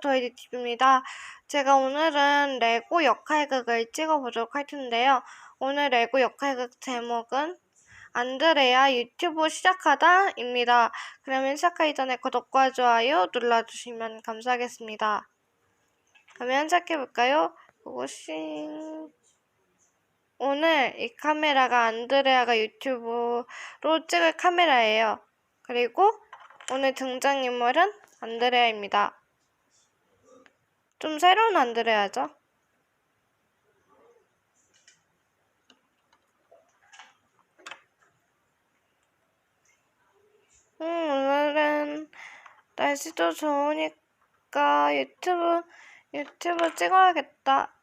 도이디 TV입니다. 제가 오늘은 레고 역할극을 찍어보도록 할 텐데요. 오늘 레고 역할극 제목은 안드레아 유튜브 시작하다입니다. 그러면 시작하기 전에 구독과 좋아요 눌러주시면 감사하겠습니다. 그러면 시작해볼까요? 고고싱. 오늘 이 카메라가 안드레아가 유튜브로 찍을 카메라예요. 그리고 오늘 등장인물은 안드레아입니다. 좀 새로운 안드레아죠? 음, 오늘은 날씨도 좋으니까 유튜브, 유튜브 찍어야겠다.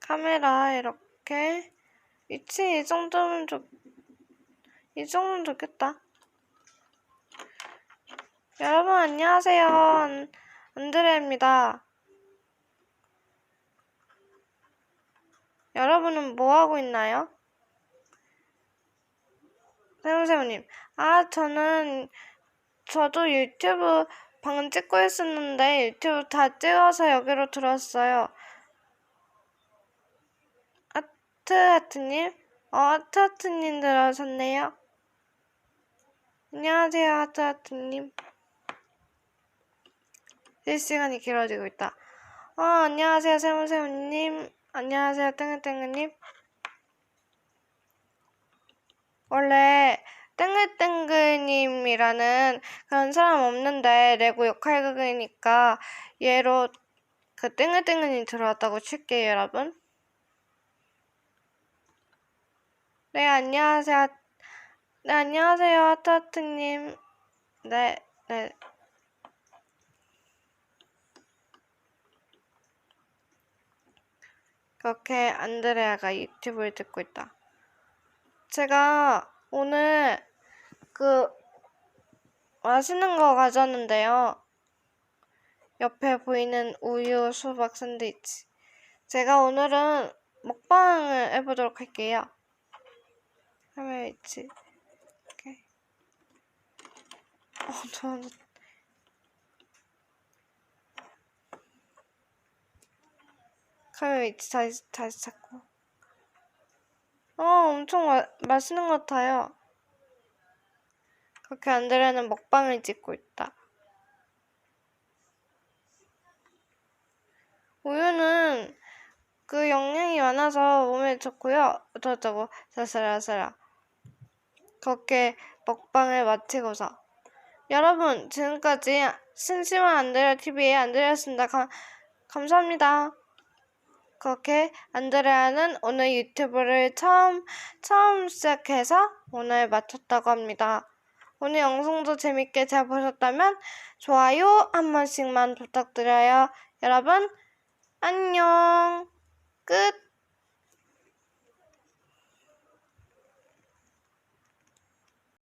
카메라 이렇게 위치 이 정도면 좋, 이 정도면 좋겠다. 여러분 안녕하세요. 안, 안드레입니다. 여러분은 뭐 하고 있나요? 세훈세훈님, 아 저는 저도 유튜브 방금 찍고 있었는데 유튜브 다 찍어서 여기로 들어왔어요. 아트하트님, 어 아트하트님 들어오셨네요. 안녕하세요 아트하트님. 실시간이 길어지고 있다. 어, 안녕하세요, 세훈세훈님. 안녕하세요, 땡글땡글님. 원래, 땡글땡글님이라는 그런 사람 없는데, 레고 역할극이니까, 얘로 그 땡글땡글님 들어왔다고 칠게요, 여러분. 네, 안녕하세요. 네, 안녕하세요, 하트하트님. 네, 네. 그렇게 안드레아가 유튜브를 듣고 있다. 제가 오늘 그 맛있는 거 가져왔는데요. 옆에 보이는 우유 수박 샌드위치. 제가 오늘은 먹방을 해보도록 할게요. 카메라 위치. 이렇게. 어, 저, 카메라 위치 다시, 다시 찾고. 어, 엄청 마, 맛있는 것 같아요. 그렇게 안드레는 먹방을 찍고 있다. 우유는 그 영양이 많아서 몸에 좋고요. 어쩌고 사사라사라. 그렇게 먹방을 마치고서 여러분 지금까지 심심한 안드레아 TV의 안드레아였습니다. 가, 감사합니다. 그렇게 안드레아는 오늘 유튜브를 처음 처음 시작해서 오늘 마쳤다고 합니다. 오늘 영상도 재밌게 잘 보셨다면 좋아요 한 번씩만 부탁드려요. 여러분 안녕 끝